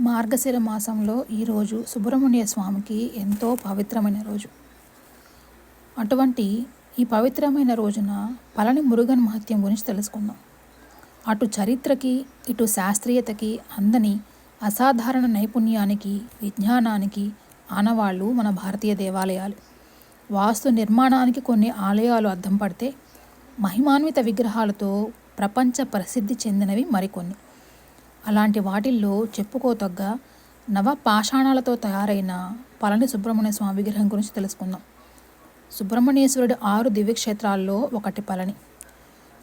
మార్గశిర మాసంలో ఈరోజు సుబ్రహ్మణ్య స్వామికి ఎంతో పవిత్రమైన రోజు. అటువంటి ఈ పవిత్రమైన రోజున పలని మురుగన్ మహత్యం గురించి తెలుసుకుందాం. అటు చరిత్రకి ఇటు శాస్త్రీయతకి అందని అసాధారణ నైపుణ్యానికి విజ్ఞానానికి ఆనవాళ్ళు మన భారతీయ దేవాలయాలు. వాస్తు నిర్మాణానికి కొన్ని ఆలయాలు అద్దం పడితే మహిమాన్విత విగ్రహాలతో ప్రపంచ ప్రసిద్ధి చెందినవి మరికొన్ని. అలాంటి వాటిల్లో చెప్పుకోతగ్గ నవ పాషాణాలతో తయారైన పళని సుబ్రహ్మణ్య స్వామి విగ్రహం గురించి తెలుసుకుందాం. సుబ్రహ్మణ్యేశ్వరుడి ఆరు దివ్యక్షేత్రాల్లో ఒకటి పళని.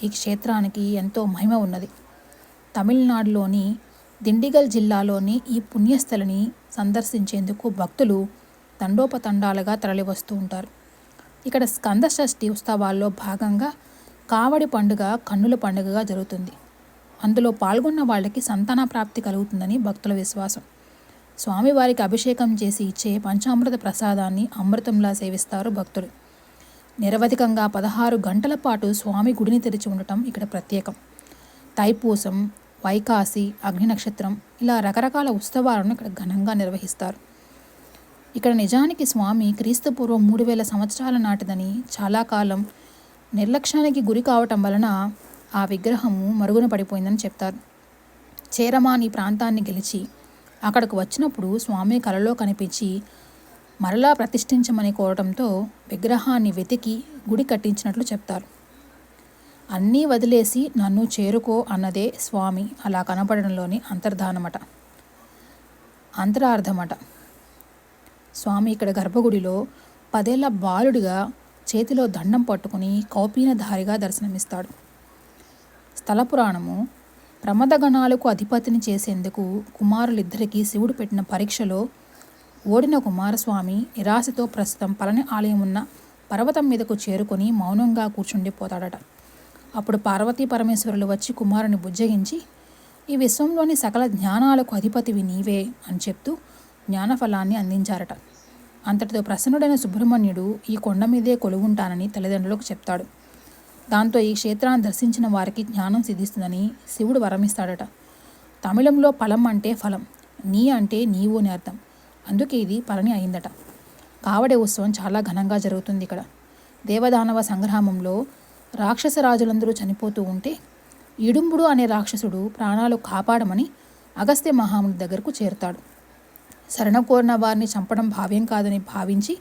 ఈ క్షేత్రానికి ఎంతో మహిమ ఉన్నది. తమిళనాడులోని దిండిగల్ జిల్లాలోని ఈ పుణ్యస్థలిని సందర్శించేందుకు భక్తులు తండోపతండాలుగా తరలివస్తూ ఉంటారు. ఇక్కడ స్కంద షష్ఠి ఉత్సవాల్లో భాగంగా కావడి పండుగ కన్నుల పండుగగా జరుగుతుంది. అందులో పాల్గొన్న వాళ్ళకి సంతాన ప్రాప్తి కలుగుతుందని భక్తుల విశ్వాసం. స్వామివారికి అభిషేకం చేసి ఇచ్చే పంచామృత ప్రసాదాన్ని అమృతంలా సేవిస్తారు భక్తులు. నిరవధికంగా పదహారు గంటల పాటు స్వామి గుడిని తెరిచి ఉండటం ఇక్కడ ప్రత్యేకం. తైపూసం వైకాసి అగ్ని నక్షత్రం ఇలా రకరకాల ఉత్సవాలను ఇక్కడ ఘనంగా నిర్వహిస్తారు. ఇక్కడ నిజానికి స్వామి క్రీస్తుపూర్వం మూడు వేల సంవత్సరాల నాటిదని చాలా కాలం నిర్లక్ష్యానికి గురి కావటం వలన ఆ విగ్రహము మరుగున పడిపోయిందని చెప్తారు. చేరమాని ప్రాంతాన్ని గెలిచి అక్కడకు వచ్చినప్పుడు స్వామి కలలో కనిపించి మరలా ప్రతిష్ఠించమని కోరటంతో విగ్రహాన్ని వెతికి గుడి కట్టించినట్లు చెప్తారు. అన్నీ వదిలేసి నన్ను చేరుకో అన్నదే స్వామి అలా కనపడడంలోని అంతర్ధానమట. అంతరార్థమట. స్వామి ఇక్కడ గర్భగుడిలో పదేళ్ళ బాలుడిగా చేతిలో దండం పట్టుకుని కౌపీనధారిగా దర్శనమిస్తాడు. స్థల పురాణము ప్రమదగణాలకు అధిపతిని చేసేందుకు కుమారులిద్దరికీ శివుడు పెట్టిన పరీక్షలో ఓడిన కుమారస్వామి నిరాశతో ప్రస్తుతం పలని ఆలయం ఉన్న పర్వతం మీదకు చేరుకొని మౌనంగా కూర్చుండిపోతాడట అప్పుడు పార్వతీ పరమేశ్వరులు వచ్చి కుమారుని బుజ్జగించి ఈ విశ్వంలోని సకల జ్ఞానాలకు అధిపతివి నీవే అని చెప్తూ జ్ఞానఫలాన్ని అందించారట. అంతటితో ప్రసన్నుడైన సుబ్రహ్మణ్యుడు ఈ కొండ మీదే కొలువుంటానని తల్లిదండ్రులకు చెప్తాడు. దాంతో ఈ క్షేత్రాన్ని దర్శించిన వారికి జ్ఞానం సిద్ధిస్తుందని శివుడు వరమిస్తాడట. తమిళంలో ఫలం అంటే ఫలం నీ అంటే నీవు అని అర్థం. అందుకే ఇది పలని అయిందట. కావడే ఉత్సవం చాలా ఘనంగా జరుగుతుంది ఇక్కడ. దేవదానవ సంగ్రామంలో రాక్షస రాజులందరూ చనిపోతూ ఉంటే ఇడుంబుడు అనే రాక్షసుడు ప్రాణాలు కాపాడమని అగస్త్య మహాముని దగ్గరకు చేరుతాడు. శరణ కోరిన వారిని చంపడం భావ్యం కాదని భావించి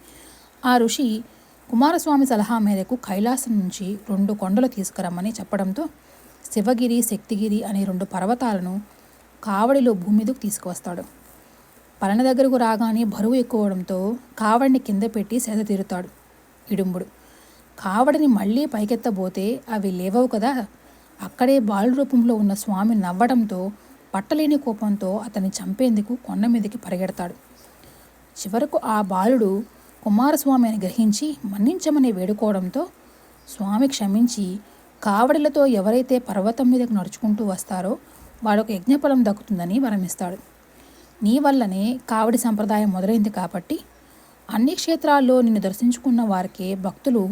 ఆ ఋషి కుమారస్వామి సలహా మేరకు కైలాసం నుంచి రెండు కొండలు తీసుకురమ్మని చెప్పడంతో శివగిరి శక్తిగిరి అనే రెండు పర్వతాలను కావడిలో భూమి మీదకు తీసుకువస్తాడు. పలన దగ్గరకు రాగానే బరువు ఎక్కువడంతో కావడిని కింద పెట్టి సేద తీరుతాడు ఇడుంబుడు. కావడిని మళ్ళీ పైకెత్తబోతే అవి లేవవు కదా? అక్కడే బాలు రూపంలో ఉన్న స్వామి నవ్వడంతో పట్టలేని కోపంతో అతన్ని చంపేందుకు కొండ మీదకి పరిగెడతాడు. చివరకు ఆ బాలుడు కుమారస్వామి అని గ్రహించి మన్నించమని వేడుకోవడంతో స్వామి క్షమించి కావడిలతో ఎవరైతే పర్వతం మీదకు నడుచుకుంటూ వస్తారో వాళ్ళకు యజ్ఞఫలం దక్కుతుందని వరమిస్తాడు. నీ వల్లనే కావడి సంప్రదాయం మొదలైంది కాబట్టి అన్ని క్షేత్రాల్లో నిన్ను దర్శించుకున్న వారికే భక్తులు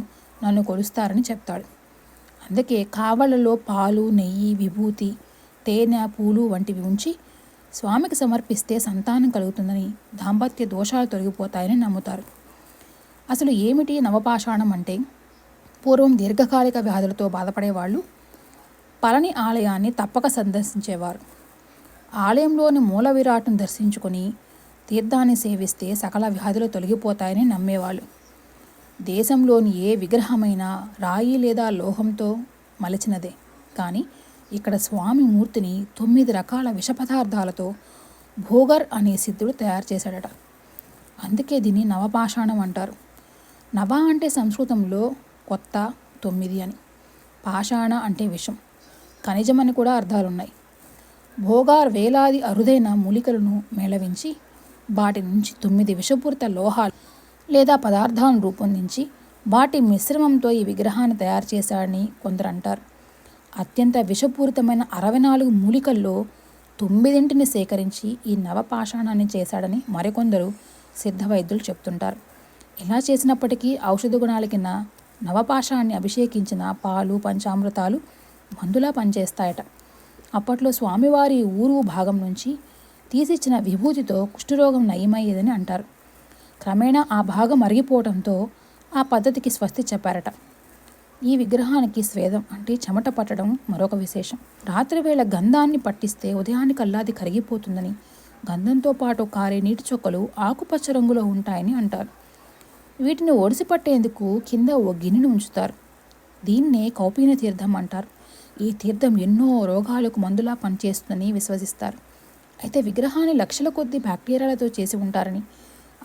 నన్ను కొలుస్తారని చెప్తాడు. అందుకే కావళ్ళలో పాలు నెయ్యి విభూతి తేనె పూలు వంటివి ఉంచి స్వామికి సమర్పిస్తే సంతానం కలుగుతుందని దాంపత్య దోషాలు తొలగిపోతాయని నమ్ముతారు. అసలు ఏమిటి నవపాషాణం అంటే? పూర్వం దీర్ఘకాలిక వ్యాధులతో బాధపడేవాళ్ళు పళని ఆలయాన్ని తప్పక సందర్శించేవారు. ఆలయంలోని మూల విరాట్ను దర్శించుకొని తీర్థాన్ని సేవిస్తే సకల వ్యాధులు తొలగిపోతాయని నమ్మేవాళ్ళు. దేశంలోని ఏ విగ్రహమైనా రాయి లేదా లోహంతో మలచినదే. కానీ ఇక్కడ స్వామి మూర్తిని తొమ్మిది రకాల విష పదార్థాలతో భోగర్ అనే సిద్ధుడు తయారు చేశాడట. అందుకే దీన్ని నవపాషాణం అంటారు. నవ అంటే సంస్కృతంలో కొత్త తొమ్మిది అని. పాషాణ అంటే విషం. ఖనిజం అని కూడా అర్థాలున్నాయి. భోగార్ వేలాది అరుదైన మూలికలను మేళవించి వాటి నుంచి తొమ్మిది విషపూరిత లోహాలు లేదా పదార్థాలను రూపొందించి వాటి మిశ్రమంతో ఈ విగ్రహాన్ని తయారు చేశాడని కొందరు అంటారు. అత్యంత విషపూరితమైన అరవై నాలుగు మూలికల్లో తొమ్మిదింటిని సేకరించి ఈ నవపాషాణాన్ని చేశాడని మరికొందరు సిద్ధ వైద్యులు చెప్తుంటారు. ఇలా చేసినప్పటికీ ఔషధ గుణాల కింద నవపాషాన్ని అభిషేకించిన పాలు పంచామృతాలు మందులా పనిచేస్తాయట. అప్పట్లో స్వామివారి ఊరు భాగం నుంచి తీసిచ్చిన విభూతితో కుష్ఠరోగం నయమయ్యేదని అంటారు. క్రమేణా ఆ భాగం అరిగిపోవడంతో ఆ పద్ధతికి స్వస్తి చెప్పారట. ఈ విగ్రహానికి స్వేదం అంటే చెమట పట్టడం మరొక విశేషం. రాత్రివేళ గంధాన్ని పట్టిస్తే ఉదయానికి అది కరిగిపోతుందని గంధంతో పాటు కారే నీటి చొక్కలు ఆకుపచ్చ రంగులో ఉంటాయని అంటారు. వీటిని ఒడిసి పట్టేందుకు కింద ఓ గిన్నెను ఉంచుతారు. దీన్నే కౌపీన తీర్థం అంటారు. ఈ తీర్థం ఎన్నో రోగాలకు మందులా పనిచేస్తుందని విశ్వసిస్తారు. అయితే విగ్రహాన్ని లక్షల కొద్ది బ్యాక్టీరియాలతో చేసి ఉంటారని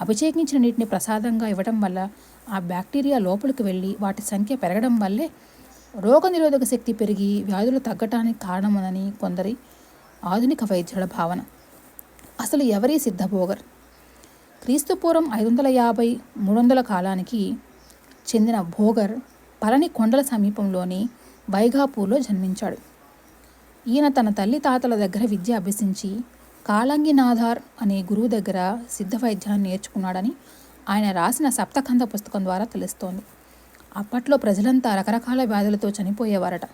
అభిషేకించిన నీటిని ప్రసాదంగా ఇవ్వడం వల్ల ఆ బ్యాక్టీరియా లోపలికి వెళ్ళి వాటి సంఖ్య పెరగడం వల్లే రోగనిరోధక శక్తి పెరిగి వ్యాధులు తగ్గటానికి కారణమని కొందరి ఆధునిక వైద్యుల భావన. అసలు ఎవరి సిద్ధభోగర్? క్రీస్తుపూర్వం ఐదు వందల యాభై మూడు వందల కాలానికి చెందిన భోగర్ పలని కొండల సమీపంలోని బైఘాపూర్లో జన్మించాడు. ఈయన తన తల్లి తాతల దగ్గర విద్య అభ్యసించి కాళంగినాథార్ అనే గురువు దగ్గర సిద్ధ వైద్యాన్ని నేర్చుకున్నాడని ఆయన రాసిన సప్తకంద పుస్తకం ద్వారా తెలుస్తోంది. అప్పట్లో ప్రజలంతా రకరకాల వ్యాధులతో చనిపోయేవారట.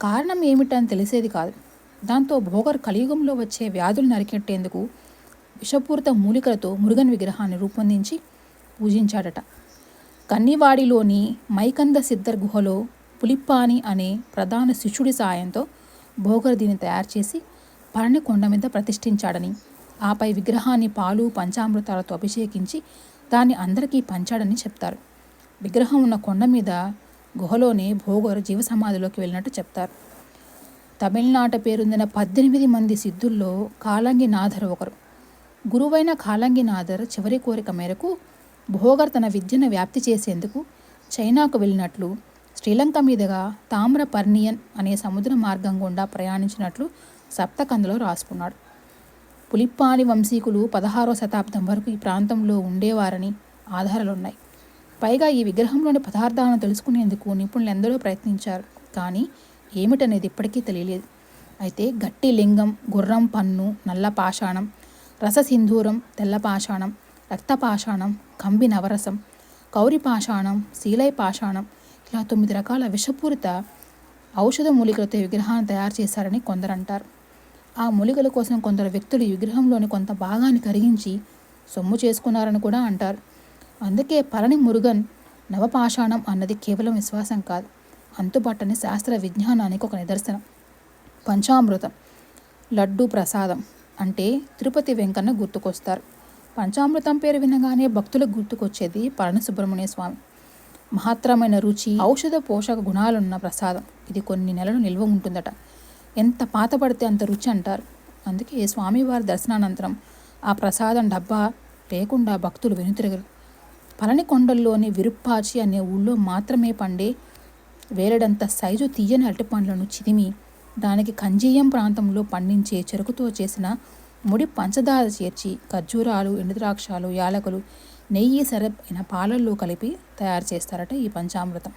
కారణం ఏమిటని తెలిసేది కాదు. దాంతో భోగర్ కలియుగంలో వచ్చే వ్యాధులు నరికెట్టేందుకు విషపూరిత మూలికలతో మురుగన్ విగ్రహాన్ని రూపొందించి పూజించాడట. కన్నివాడిలోని మైకంద సిద్ధర్ గుహలో పులిప్పాని అనే ప్రధాన శిష్యుడి సాయంతో భోగర్ దీన్ని తయారు చేసి పరణి కొండ మీద ప్రతిష్ఠించాడని ఆపై విగ్రహాన్ని పాలు పంచామృతాలతో అభిషేకించి దాన్ని అందరికీ పంచాడని చెప్తారు. విగ్రహం ఉన్న కొండ మీద గుహలోనే భోగర్ జీవ సమాధిలోకి వెళ్ళినట్టు చెప్తారు. తమిళనాట పేరొందిన పద్దెనిమిది మంది సిద్ధుల్లో కాలంగి నాథర్ ఒకరు. గురువైన కాలంగి నాథర్ చివరి కోరిక మేరకు భోగర్ తన విద్యను వ్యాప్తి చేసేందుకు చైనాకు వెళ్ళినట్లు శ్రీలంక మీదుగా తామ్ర పర్నియన్ అనే సముద్ర మార్గం గుండా ప్రయాణించినట్లు సప్తకందలో రాసుకున్నాడు. పులిప్పాని వంశీకులు పదహారో శతాబ్దం వరకు ఈ ప్రాంతంలో ఉండేవారని ఆధారాలున్నాయి. పైగా ఈ విగ్రహంలోని పదార్థాలను తెలుసుకునేందుకు నిపుణులు ఎందరో ప్రయత్నించారు కానీ ఏమిటనేది ఇప్పటికీ తెలియలేదు. అయితే గట్టి లింగం గుర్రం పన్ను నల్ల పాషాణం రససింధూరం తెల్లపాషాణం రక్తపాషాణం కంబి నవరసం కౌరి పాషాణం శీలై పాషాణం ఇలా తొమ్మిది రకాల విషపూరిత ఔషధ మూలికలతో విగ్రహాన్ని తయారు చేశారని కొందరంటారు ఆ మూలికల కోసం కొందరు వ్యక్తులు విగ్రహంలోని కొంత భాగాన్ని కరిగించి సొమ్ము చేసుకున్నారని కూడా అంటారు. అందుకే పళని మురుగన్ నవపాషాణం అన్నది కేవలం విశ్వాసం కాదు అంతుపట్టని శాస్త్ర విజ్ఞానానికి ఒక నిదర్శనం. పంచామృతం లడ్డు ప్రసాదం అంటే తిరుపతి వెంకన్న గుర్తుకొస్తారు. పంచామృతం పేరు వినగానే భక్తులకు గుర్తుకొచ్చేది పరణసుబ్రహ్మణ్య స్వామి. మహత్తరమైన రుచి ఔషధ పోషక గుణాలున్న ప్రసాదం. ఇది కొన్ని నెలలు నిల్వ ఉంటుందట. ఎంత పాత పడితే అంత రుచి అంటారు. అందుకే స్వామివారి దర్శనానంతరం ఆ ప్రసాదం డబ్బా లేకుండా భక్తులు వెనుతిరగరు. పళని కొండల్లోని విరుప్పాచి అనే ఊళ్ళో మాత్రమే పండే వేలడంత సైజు తీయని అరటిపండ్లను చిదిమి దానికి కంజీయం ప్రాంతంలో పండించే చెరుకుతో చేసిన ముడి పంచదార చేర్చి ఖర్జూరాలు ఎండుద్రాక్షాలు యాలకులు నెయ్యి సరప్ అయిన పాలల్లో కలిపి తయారు చేస్తారట ఈ పంచామృతం.